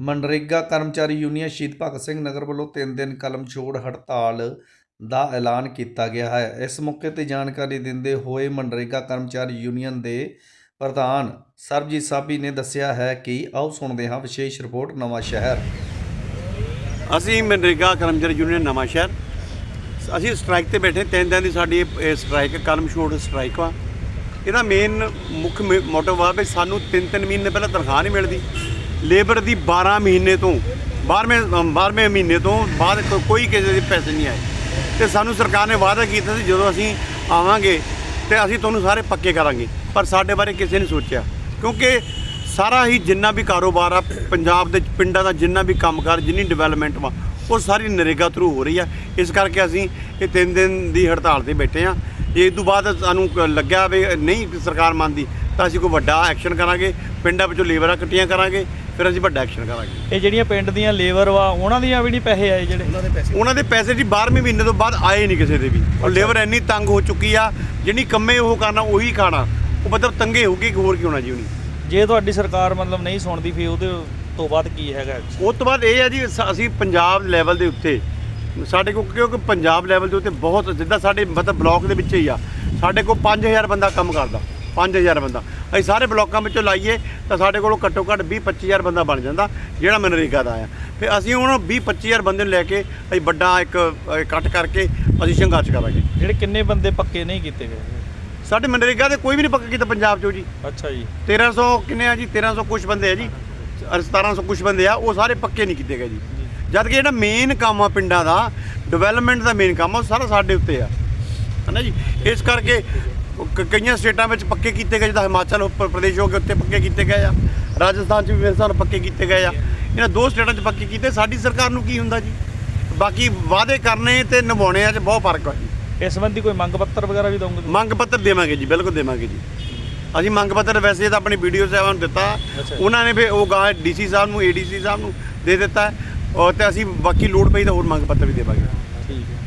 ਮਨਰੇਗਾ ਕਰਮਚਾਰੀ ਯੂਨੀਅਨ ਸ਼ਹੀਦ ਭਗਤ ਸਿੰਘ ਨਗਰ ਵੱਲੋਂ 3 ਦਿਨ ਕਲਮ ਛੋੜ ਹੜਤਾਲ ਦਾ ਐਲਾਨ ਕੀਤਾ ਗਿਆ ਹੈ। ਇਸ ਮੌਕੇ ਤੇ ਜਾਣਕਾਰੀ ਦਿੰਦੇ ਹੋਏ ਮਨਰੇਗਾ ਕਰਮਚਾਰੀ ਯੂਨੀਅਨ ਦੇ ਪ੍ਰਧਾਨ ਸਰਬਜੀਤ ਸਾਬੀ ਨੇ ਦੱਸਿਆ ਹੈ ਕਿ ਆਓ ਸੁਣਦੇ ਹਾਂ ਵਿਸ਼ੇਸ਼ ਰਿਪੋਰਟ ਨਵਾਂ ਸ਼ਹਿਰ। ਅਸੀਂ ਮਨਰੇਗਾ ਕਰਮਚਾਰੀ ਯੂਨੀਅਨ ਨਵਾਂ ਸ਼ਹਿਰ। ਅਸੀਂ ਸਟ੍ਰਾਈਕ ਤੇ ਬੈਠੇ ਤਿੰਨ ਦਿਨ ਦੀ ਸਾਡੀ ਇਹ ਸਟ੍ਰਾਈਕ, ਕਲਮ ਛੋੜ ਸਟ੍ਰਾਈਕ ਵਾ। ਇਹਦਾ ਮੇਨ ਮੁੱਖ ਮੋਟਿਵ ਆ ਵੀ ਸਾਨੂੰ ਤਿੰਨ ਤਿੰਨ ਮਹੀਨੇ ਪਹਿਲਾਂ ਤਨਖਾਹ ਨਹੀਂ ਮਿਲਦੀ। ਲੇਬਰ ਦੀ 12 ਮਹੀਨੇ ਤੋਂ 12ਵੇਂ 12ਵੇਂ ਮਹੀਨੇ ਤੋਂ ਬਾਅਦ ਕੋਈ ਕਿਸੇ ਦੇ ਪੈਸੇ ਨਹੀਂ ਆਏ। ਤੇ ਸਾਨੂੰ ਸਰਕਾਰ ਨੇ ਵਾਅਦਾ ਕੀਤਾ ਸੀ, ਜਦੋਂ ਅਸੀਂ ਆਵਾਂਗੇ ਤੇ ਅਸੀਂ ਤੁਹਾਨੂੰ ਸਾਰੇ ਪੱਕੇ ਕਰਾਂਗੇ। ਪਰ ਸਾਡੇ ਬਾਰੇ ਕਿਸੇ ਨੇ ਸੋਚਿਆ। ਕਿਉਂਕਿ ਸਾਰਾ ਹੀ ਜਿੰਨਾ ਵੀ ਕਾਰੋਬਾਰ ਆ, ਪੰਜਾਬ ਦੇ ਪਿੰਡਾਂ ਦਾ ਜਿੰਨਾ ਵੀ ਕੰਮਕਾਰ, ਜਿੰਨੀ ਡਿਵੈਲਪਮੈਂਟ ਵਾ, ਉਹ ਸਾਰੀ ਨਰੇਗਾ ਥਰੂ ਹੋ ਰਹੀ ਆ। ਇਸ ਕਰਕੇ ਅਸੀਂ ਇਹ ਤਿੰਨ ਦਿਨ ਦੀ ਹੜਤਾਲ ਤੇ ਬੈਠੇ ਆ। ਜੇ ਇਸ ਤੋਂ ਬਾਅਦ ਸਾਨੂੰ ਕ- ਲੱਗਿਆ ਵੀ ਨਹੀਂ ਸਰਕਾਰ ਮੰਨਦੀ ਤਾਂ ਅਸੀਂ ਕੋਈ ਵੱਡਾ ਐਕਸ਼ਨ ਕਰਾਂਗੇ ਪਿੰਡਾਂ ਵਿੱਚੋਂ ਲੇਬਰਾਂ ਇਕੱਠੀਆਂ ਕਰਾਂਗੇ ਫਿਰ ਅਸੀਂ ਵੱਡਾ ਐਕਸ਼ਨ ਕਰਾਂਗੇ। ਇਹ ਜਿਹੜੀਆਂ ਪਿੰਡ ਦੀਆਂ ਲੇਬਰ ਵਾ ਉਹਨਾਂ ਦੀਆਂ ਵੀ ਨਹੀਂ ਪੈਸੇ ਆਏ ਜਿਹੜੇ? ਉਹਨਾਂ ਦੇ ਪੈਸੇ ਜੀ 12ਵੇਂ ਮਹੀਨੇ ਤੋਂ ਬਾਅਦ ਆਏ ਨਹੀਂ ਕਿਸੇ ਦੇ ਵੀ। ਔਰ ਲੇਬਰ ਇੰਨੀ ਤੰਗ ਹੋ ਚੁੱਕੀ ਆ ਜਿਹੜੀ ਕੰਮੇ ਉਹ ਕਰਨਾ ਉਹੀ ਖਾਣਾ। ਉਹ ਮਤਲਬ ਤੰਗੇ ਹੋ ਗਏ ਹੋਰ ਕੀ ਹੋਣਾ ਜੀ ਉਹਨੀ ਜੇ ਤੁਹਾਡੀ ਸਰਕਾਰ ਮਤਲਬ ਨਹੀਂ ਸੁਣਦੀ ਫਿਰ ਉਹਦੇ ਤੋਂ ਬਾਅਦ ਕੀ ਹੈਗਾ? ਉਸ ਤੋਂ ਬਾਅਦ ਇਹ ਹੈ ਜੀ ਸ- ਅਸੀਂ ਪੰਜਾਬ ਲੈਵਲ ਦੇ ਉੱਤੇ ਸਾਡੇ ਕੋਲ ਕਿਉਂਕਿ ਪੰਜਾਬ ਲੈਵਲ ਦੇ ਉੱਤੇ ਬਹੁਤ ਜਿੱਦਾਂ ਸਾਡੇ ਮਤਲਬ ਬਲਾਕ ਦੇ ਵਿੱਚ ਹੀ ਆ ਸਾਡੇ ਕੋਲ 5000 ਬੰਦਾ ਕੰਮ ਕਰਦਾ 5000 ਬੰਦਾ। ਅਸੀਂ ਸਾਰੇ ਬਲਾਕਾਂ ਵਿੱਚੋਂ ਲਾਈਏ ਤਾਂ ਸਾਡੇ ਕੋਲੋਂ ਘੱਟੋ ਘੱਟ 20 25000 ਬੰਦਾ ਬਣ ਜਾਂਦਾ ਜਿਹੜਾ ਮਨਰੇਗਾ ਦਾ ਆ। ਫਿਰ ਅਸੀਂ ਹੁਣ 20 25000 ਬੰਦੇ ਨੂੰ ਲੈ ਕੇ ਅਸੀਂ ਵੱਡਾ ਇੱਕ ਇਕੱਠ ਕਰਕੇ ਅਸੀਂ ਸੰਘਰਸ਼ ਕਰਾਂਗੇ। ਜਿਹੜੇ ਕਿੰਨੇ ਬੰਦੇ ਪੱਕੇ ਨਹੀਂ ਕੀਤੇ ਗਏ? ਸਾਡੇ ਮਨਰੇਗਾ ਦੇ ਕੋਈ ਵੀ ਨਹੀਂ ਪੱਕਾ ਕੀਤਾ ਪੰਜਾਬ 'ਚੋਂ ਜੀ। ਅੱਛਾ ਜੀ। 1300 ਕਿੰਨੇ ਆ ਜੀ? 1300 ਕੁਝ ਬੰਦੇ ਆ ਜੀ। ਅਰ 1700 ਕੁਝ ਬੰਦੇ ਆ ਉਹ ਸਾਰੇ ਪੱਕੇ ਨਹੀਂ ਕੀਤੇ ਗਏ ਜੀ। ਜਦ ਕਿ ਜਿਹੜਾ ਮੇਨ ਕੰਮ ਆ ਪਿੰਡਾਂ ਦਾ ਡਿਵੈਲਪਮੈਂਟ ਦਾ ਮੇਨ ਕੰਮ ਆ ਉਹ ਸਾਰਾ ਸਾਡੇ ਉੱਤੇ ਆ। ਹਨਾ ਜੀ? ਇਸ ਕਰਕੇ ਕਈਆਂ ਸਟੇਟਾਂ ਵਿੱਚ ਪੱਕੇ ਕੀਤੇ ਗਏ ਜਿੱਦਾਂ ਹਿਮਾਚਲ ਉੱਪਰ ਪ੍ਰਦੇਸ਼ ਹੋ ਕੇ ਉੱਤੇ ਪੱਕੇ ਕੀਤੇ ਗਏ ਆ। ਰਾਜਸਥਾਨ 'ਚ ਵੀ ਮੇਰੇ ਹਿਸਾਬ ਨਾਲ ਪੱਕੇ ਕੀਤੇ ਗਏ ਆ। ਇਹਨਾਂ ਦੋ ਸਟੇਟਾਂ 'ਚ ਪੱਕੇ ਕੀਤੇ ਸਾਡੀ ਸਰਕਾਰ ਨੂੰ ਕੀ ਹੁੰਦਾ ਜੀ? ਬਾਕੀ ਵਾਅਦੇ ਕਰਨੇ ਤੇ ਨਿਭਾਉਣੇ ਆ 'ਚ ਬਹੁਤ ਫ਼ਰਕ ਆ ਜੀ। ਇਸ ਸੰਬੰਧੀ ਕੋਈ ਮੰਗ ਪੱਤਰ ਵਗੈਰਾ ਵੀ ਤੁਸੀਂ? ਮੰਗ ਪੱਤਰ ਦੇਵਾਂਗੇ ਜੀ ਬਿਲਕੁਲ ਦੇਵਾਂਗੇ ਜੀ। ਅਸੀਂ ਮੰਗ ਪੱਤਰ ਵੈਸੇ ਤਾਂ ਆਪਣੀ ਵੀਡੀਓ ਸਾਹਿਬਾਂ ਨੂੰ ਦਿੱਤਾ। ਉਹਨਾਂ ਨੇ ਫਿਰ ਉਹ ਗਾਂ ਡੀਸੀ ਸਾਹਿਬ ਨੂੰ ਏਡੀਸੀ ਸਾਹਿਬ ਨੂੰ ਦੇ ਦਿੱਤਾ। ਔਰ ਤੇ ਅਸੀਂ ਬਾਕੀ ਲੋੜ ਪਈ ਤਾਂ ਹੋਰ ਮੰਗ ਪੱਤਰ ਵੀ ਦੇਵਾਂਗੇ ਠੀਕ ਹੈ।